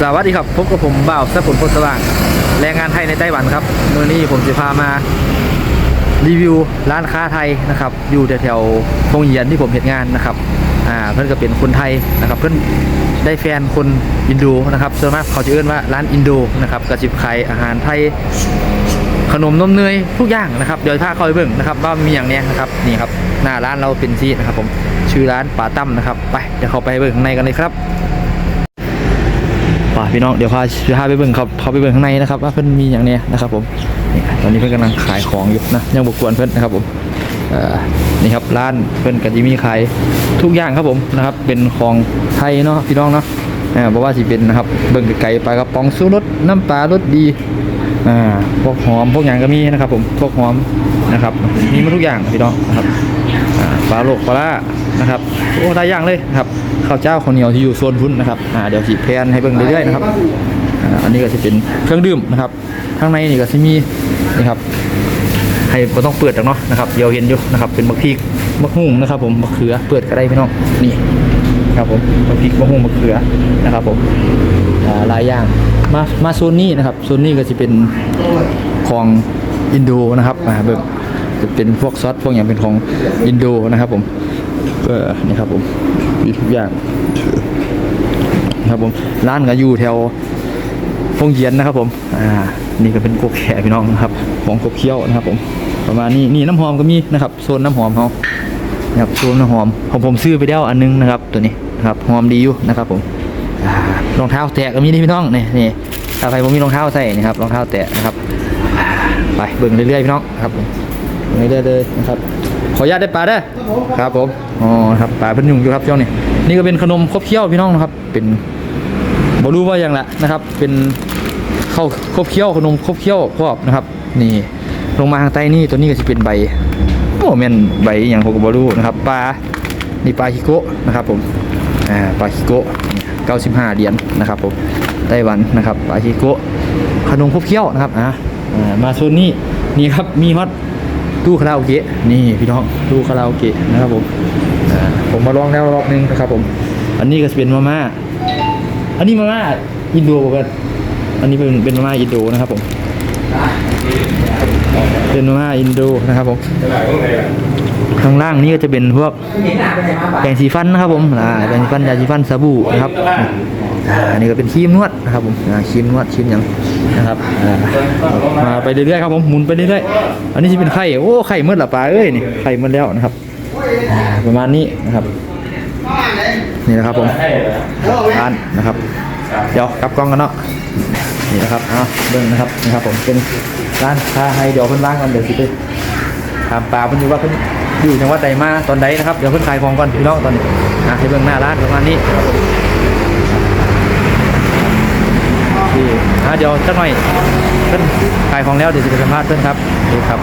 สวัสดีครับพบกับผมบ่าวสกุลพลสว่างแรงงานไทยในไต้หวันครับเมื่อนี้ผมจะพามารีวิวร้านค้าไทยนะครับ อยู่แถวๆพงเหียนที่ผมเห็นงานนะครับอ่าเพื่อนก็เป็นคนไทยนะครับ เพื่อนได้แฟนคนอินโดนะครับส่วนมากเขาจะเอื้นว่าร้านอินโดนะครับกระจิบไขายอาหารไทยขนมนมเนยทุกอย่างนะครับเดี๋ยวพาเข้าเบิ่งนะครับว่ามีอย่างเนี้ยนะครับนี่ครับหน้าร้านเราเป็นซีนะครับผมชื่อร้านป่าตั้มนะครับไปเดี๋ยวเขาไปเบิ่งข้างในกันเลยครับ พี่น้องเดี๋ยวพาพาไปเบิ่งครับพาไปเบิ่งข้างในนะครับ ว่าเพิ่นมีอย่างเนี้ยนะครับผมนี่ตอนนี้เพิ่นกำลังขายของอยู่นะยังบกวนเพิ่นนะครับผมนี่ครับร้านเพิ่นก็จะมีขายทุกอย่างครับผมนะครับเป็นของไทยเนาะพี่น้องเนาะอ่าบอกว่าสิเป็นนะครับเบิ่งไกลๆปลากระป๋องสู้รสน้ำปลารสดีอ่าพวกหอมพวกอย่างก็มีนะครับผมพวกหอมนะครับมีมาทุกอย่างพี่น้องนะครับ ปลาโลกปลานะครับโอ้ได้ย่างเลยครับข้าวเจ้าข้าวเหนียวที่อยู่โซนพุ้นนะครับอ่าเดี๋ยวสิแพนให้เบิ่งเรื่อยๆนะครับอันนี้ก็จะเป็นเครื่องดื่มนะครับข้างในนี่ก็จะมีนี่ครับให้ก็ต้องเปิดจากเนาะนะครับเดี๋ยวเห็นอยู่นะครับเป็นมะพริกมะฮุ่งนะครับ ผมมะเขือเปิดก็ได้พี่น้องนี่ครับผมมะพริกมะฮุ่งมะเขือนะครับผมอ่าหลายอย่างมามาโซนนี้นะครับโซนนี้ก็จะเป็นของอินโดนะครับอ่าเบิ่ง จะเป็นพวกซอสพวกอย่างเป็นของอินโดนะครับผมเออนี่ครับผมมีทุกอย่างครับผมร้านก็อยู่แถวฟงเยียนนะครับผมอ่านี่ก็เป็นกบแขพี่น้องนะครับ ของกบเคี้ยวนะครับผมประมาณนี้นี่น้ำหอมก็มีนะครับโซนน้ำหอมเขานะครับโซนน้ำหอมของผมซื้อไปแล้วอันนึงนะครับ ตัวนี้นะครับหอมดีอยู่นะครับผมรองเท้าแตะก็มีนี่พี่น้องนี่นี่ถ้าใครผมมีรองเท้าใส่นะครับรองเท้าแตะนะครับไปเบิ่งเรื่อยๆพี่น้องครับผม เบิ่งเรื่อยๆเลยนะครับ ขออนุญาตได้ปลาเด้อครับผมอ๋อครับปลาเพิ่นยุ่งอยู่ครับช่วงนี้นี่ก็เป็นขนมครบเคี้ยวพี่น้องนะครับ เป็นบรู้ว่าอย่างละนะครับ เป็นข้าวครบเคี้ยวขนมครบเคี้ยวครอบนะครับ นี่ลงมาทางใต้นี่ตัวนี้ก็จะเป็นใบโอ้แม่นใบอหย่างผมก็บ่รู้นะครับปลานี่ปลาฮิโกะนะครับผมอ่าปลาฮิโกะ95เหรียญนะครับผมไต้หวันนะครับปลาฮิโกะขนมครบเคี้ยวนะครับอ่าอ่ามาโซนนี้นี่ครับมีฮอต ตู้คาราโอเกะนี่พี่น้องตู้คาราโอเกะนะครับผมผมมาลองแล้วรอบนึงนะครับผม อันนี้ก็จะเป็นมาม่าอันนี้มาม่าอินโดกันอันนี้เป็นเป็นมาม่าอินโดนะครับผมเป็นมาม่าอินโดนะครับผมข้างล่างนี่ก็จะเป็นพวกแปรงสีฟันนะครับผมแปรงสีฟันยาสีฟันสบู่นะครับ อ่านี่ก็เป็นครีมนวดนะครับผมครีมนวดครีมยังนะครับมาไปเรื่อยๆครับผมหมุนไปเรื่อยๆอันนี้จะเป็นไข่โอ้ไข่มืดละปลาเอ้ยนี่ไข่มืดแล้วนะครับประมาณนี้นะครับนี่นะครับผมร้านนะครับเดี๋ยวกลับกล้องกันเนาะนี่นะครับเอาเบิ้งนะครับนะครับผมเป็นร้านค้าให้เดี๋ยวเพิ่นล้างกันเดี๋ยวสิไปถามปลาเพิ่นอยู่ว่าเพิ่นอยู่จังหวัดใดมาตอนใดนะครับเดี๋ยวเพิ่นขายของก่อนพี่น้องตอนนี้อะให้เบิ้งหน้าร้านประมาณนี้ครับผมโอ เดี๋ยวสักหน่อยเพื่อนขายของแล้วเดี๋ยวจะไปสัมภาษณ์เพื่อนครับดูครับ